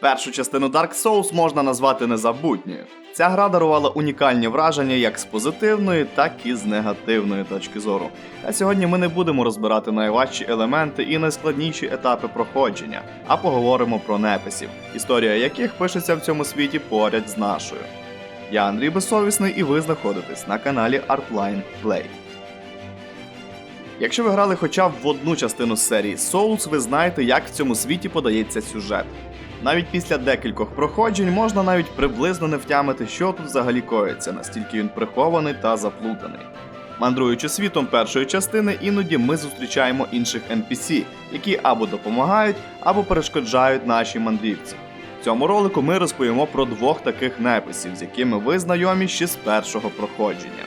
Першу частину Dark Souls можна назвати незабутньою. Ця гра дарувала унікальні враження як з позитивної, так і з негативної точки зору. Та сьогодні ми не будемо розбирати найважчі елементи і найскладніші етапи проходження, а поговоримо про неписів, історія яких пишеться в цьому світі поряд з нашою. Я Андрій Безсовісний і ви знаходитесь на каналі Artline Play. Якщо ви грали хоча б в одну частину серії Souls, ви знаєте, як в цьому світі подається сюжет. Навіть після декількох проходжень можна навіть приблизно не втямити, що тут взагалі коїться, настільки він прихований та заплутаний. Мандруючи світом першої частини, іноді ми зустрічаємо інших NPC, які або допомагають, або перешкоджають нашій мандрівці. В цьому ролику ми розповімо про двох таких неписів, з якими ви знайомі ще з першого проходження.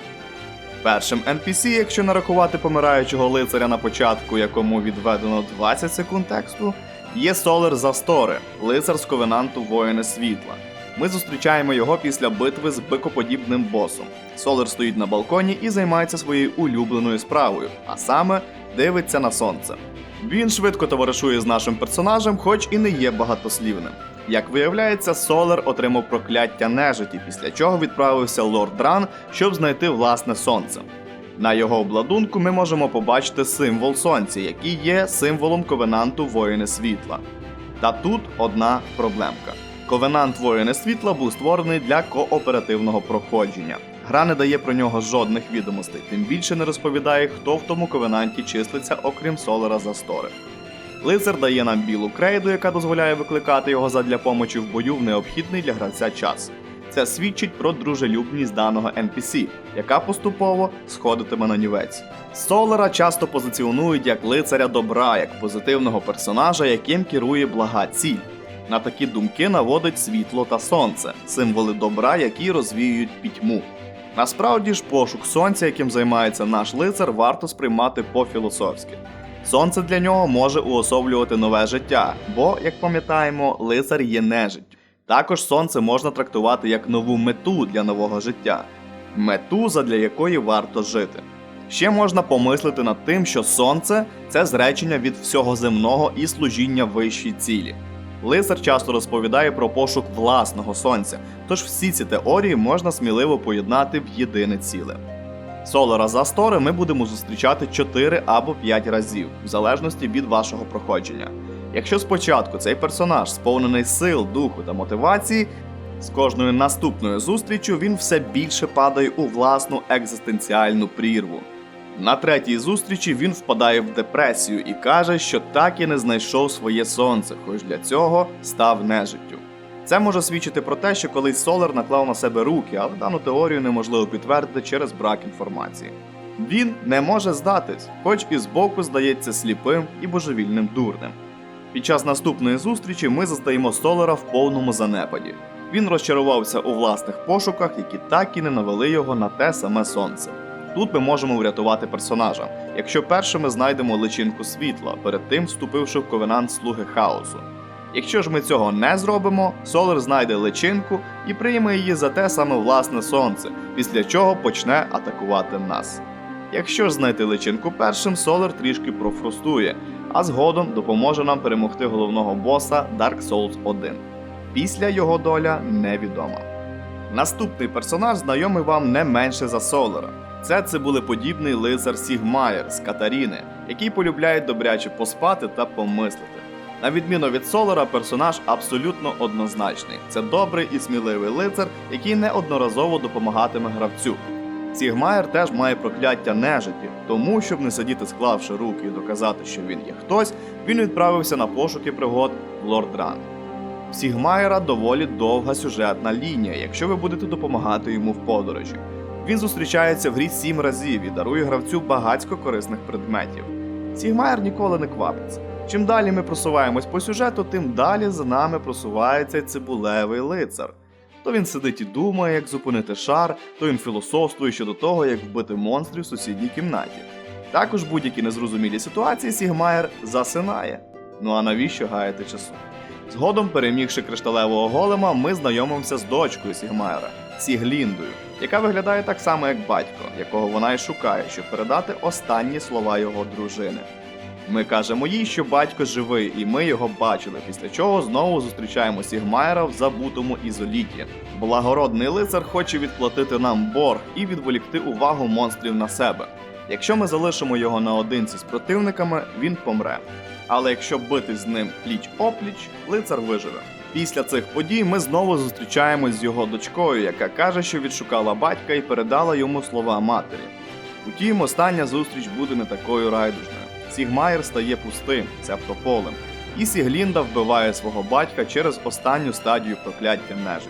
Першим NPC, якщо нарахувати помираючого лицаря на початку, якому відведено 20 секунд тексту, є Солер Застори, лицар з ковенанту Воїни Світла. Ми зустрічаємо його після битви з бикоподібним босом. Солер стоїть на балконі і займається своєю улюбленою справою, а саме дивиться на сонце. Він швидко товаришує з нашим персонажем, хоч і не є багатослівним. Як виявляється, Солер отримав прокляття нежиті, після чого відправився лорд Дран, щоб знайти власне сонце. На його обладунку ми можемо побачити символ сонця, який є символом ковенанту воїни світла. Та тут одна проблемка. Ковенант воїни світла був створений для кооперативного проходження. Гра не дає про нього жодних відомостей, тим більше не розповідає, хто в тому ковенанті числиться, окрім Солера Застори. Лицар дає нам білу крейду, яка дозволяє викликати його задля помочі в бою в необхідний для гравця час. Це свідчить про дружелюбність даного NPC, яка поступово сходитиме на нівець. Солера часто позиціонують як лицаря добра, як позитивного персонажа, яким керує блага ціль. На такі думки наводить світло та сонце, символи добра, які розвіюють пітьму. Насправді ж, пошук сонця, яким займається наш лицар, варто сприймати по-філософськи. Сонце для нього може уособлювати нове життя, бо, як пам'ятаємо, лицар є нежиттю. Також сонце можна трактувати як нову мету для нового життя, мету, задля якої варто жити. Ще можна помислити над тим, що сонце це зречення від всього земного і служіння вищій цілі. Лицар часто розповідає про пошук власного сонця, тож всі ці теорії можна сміливо поєднати в єдине ціле. Солора Застори ми будемо зустрічати 4 або 5 разів, в залежності від вашого проходження. Якщо спочатку цей персонаж сповнений сил, духу та мотивації, з кожною наступною зустрічю він все більше падає у власну екзистенціальну прірву. На третій зустрічі він впадає в депресію і каже, що так і не знайшов своє сонце, хоч для цього став нежиттю. Це може свідчити про те, що колись Солар наклав на себе руки, але дану теорію неможливо підтвердити через брак інформації. Він не може здатись, хоч і збоку здається сліпим і божевільним дурнем. Під час наступної зустрічі ми застаємо Солара в повному занепаді. Він розчарувався у власних пошуках, які так і не навели його на те саме сонце. Тут ми можемо врятувати персонажа, якщо першими знайдемо личинку світла, перед тим вступивши в ковенант слуги хаосу. Якщо ж ми цього не зробимо, Солар знайде личинку і прийме її за те саме власне сонце, після чого почне атакувати нас. Якщо ж знайти личинку першим, Солар трішки профрустує, а згодом допоможе нам перемогти головного боса Dark Souls 1. Після його доля невідома. Наступний персонаж знайомий вам не менше за Солара. Це цибулеподібний лицар Сігмаєр з Катаріни, який полюбляє добряче поспати та помислити. На відміну від Солара, персонаж абсолютно однозначний. Це добрий і сміливий лицар, який неодноразово допомагатиме гравцю. Сігмаєр теж має прокляття нежиті, тому, щоб не сидіти склавши руки і доказати, що він є хтось, він відправився на пошуки пригод в Лорд Ран. В Сігмаєра доволі довга сюжетна лінія, якщо ви будете допомагати йому в подорожі. Він зустрічається в грі сім разів і дарує гравцю багатько корисних предметів. Сігмаєр ніколи не квапиться. Чим далі ми просуваємось по сюжету, тим далі за нами просувається цибулевий лицар. То він сидить і думає, як зупинити шар, то він філософствує щодо того, як вбити монстрів в сусідній кімнаті. Також будь-які незрозумілі ситуації Сігмаєр засинає. Ну а навіщо гаяти часу? Згодом, перемігши кришталевого голема, ми знайомимося з дочкою Сігмаєра Сігліндою, яка виглядає так само, як батько, якого вона й шукає, щоб передати останні слова його дружини. Ми кажемо їй, що батько живий, і ми його бачили. Після чого знову зустрічаємо Сігмайера в забутому ізоліті. Благородний лицар хоче відплатити нам борг і відволікти увагу монстрів на себе. Якщо ми залишимо його наодинці з противниками, він помре. Але якщо битись з ним пліч опліч, лицар виживе. Після цих подій ми знову зустрічаємось з його дочкою, яка каже, що відшукала батька і передала йому слова матері. Утім, остання зустріч буде не такою райдужною. Сігмайер стає пустим, цебто полем, і Сіглінда вбиває свого батька через останню стадію прокляття нежить.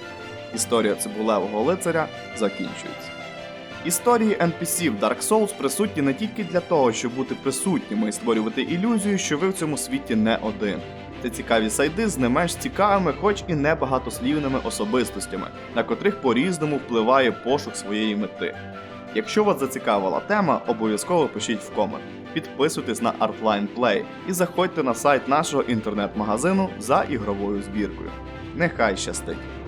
Історія цибулевого лицаря закінчується. Історії NPC в Dark Souls присутні не тільки для того, щоб бути присутніми і створювати ілюзію, що ви в цьому світі не один. Це цікаві сайди з не менш цікавими, хоч і небагатослівними особистостями, на котрих по-різному впливає пошук своєї мети. Якщо вас зацікавила тема, обов'язково пишіть в комент. Підписуйтесь на Artline Play і заходьте на сайт нашого інтернет-магазину за ігровою збіркою. Нехай щастить!